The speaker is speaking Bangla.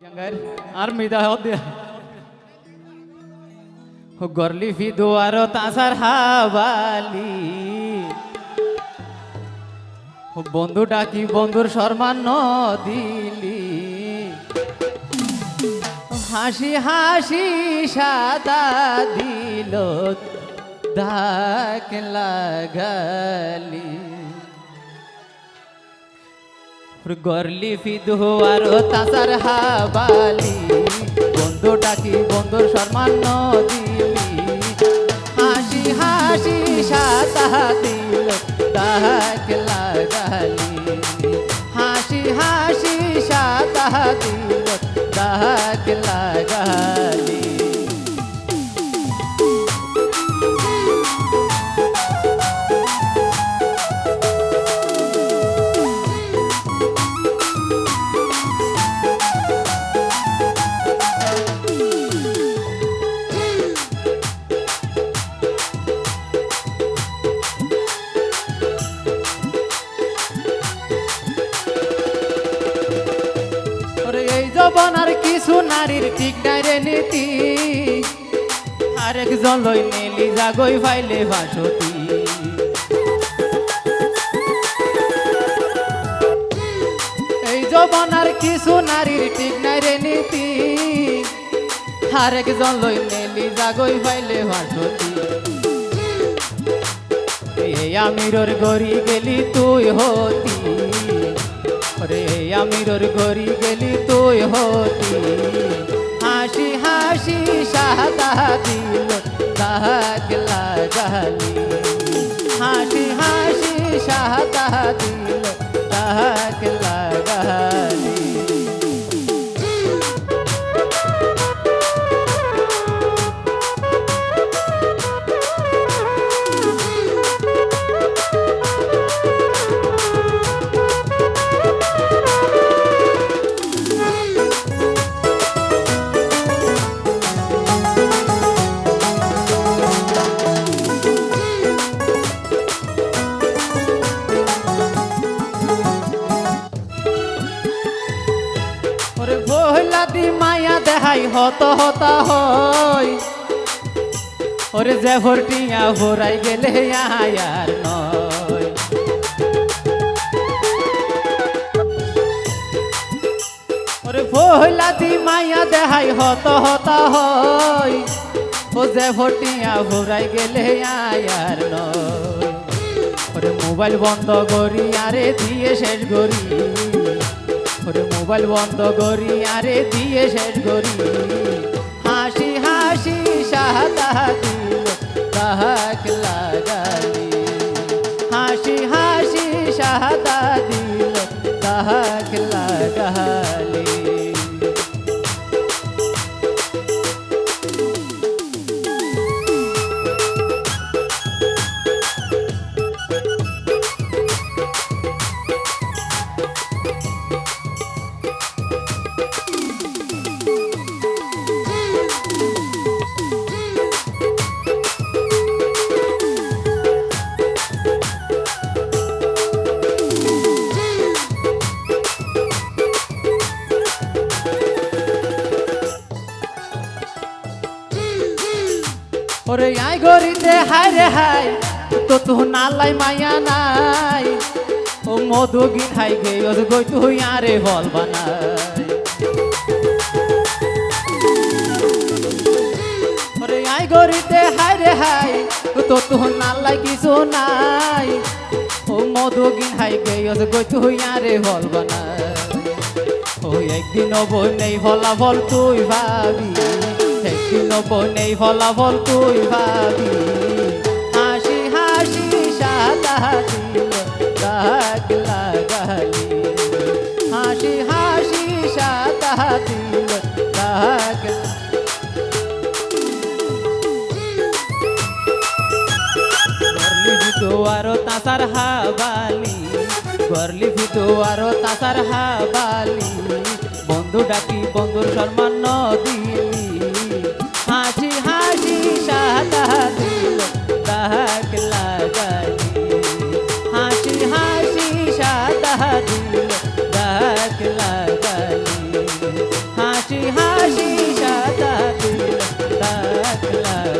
আর গরলি ফি দুয়ার তাসার হাবালি বন্ধু ডাকি বন্ধুর সম্মান দিলি হাসি হাসি সাদা দিল দাগ লাগালি গরলি ফিদুয়ার তাসার হাবালি। বন্ধু ডাকি বন্ধুর সম্মান দিলি হাসি হাসি, সাতা দিল দাগ লাগালি। হাসি হাসি, সাতা দিল দাগ লাগালি। জবন আর কিছু নারীর ঠিক নাই রে নীতি। আরেকজন লই নেলি জাগই ফাইলে ভাসতি এই জবন আর কিছু নারীর ঠিক নাই রে নীতি। আরেকজন লই নেলি জাগই ফাইলে ভাসতি এই আমিরর গড়ি গেলি তুই হতি। রে আমিরর ঘরি গেলি তুই হতি। হাসি হাসি সাদা দিল তাহলা জালি হাসি হাসি সাদা দিল দেহাই হত হতা হয় ওরে যে ভরটিয়া ভরাই গেলে আয়ার নয়। ওরে বহলা দি মায়া দেহাই হত হতা হয় ও যে ভরটিয়া ভরাই গেলে আয়ার নয়। ওরে মোবাইল বন্ধ করি আরে দিয়ে শেষ করি। ওরে মোবাইল বন্ধ করি, আরে দিয়ে শেষ করি। হাসি হাসি সাদা তাহাক লাগালি। হাসি হাসি সাদা দিল তাহাক লাগালি। ওরে আই গরিতে হাই রে হাই তো তু নালাই মায়া নাই। ও মধু গিন হাই গে ওজ গই তুই আরে হল বানাই। ওরে আই গরিতে হাই রে হাই তো তু নালাই কিছু নাই। ও মধু গিন হাই গে ওজ গই তুই আরে হল বানাই। ওই একদিন বই নেই বল তুই ভাবি। নেই ফলাফল তুই ভাবি। হাসি হাসি হাসি হাসি, সাদা দিল দাগ ভিতোয়ারো তাসার হাবালি। গরলি হাবালি। বন্ধু ডাকি বন্ধুর সম্মান দিলি பிள்ளை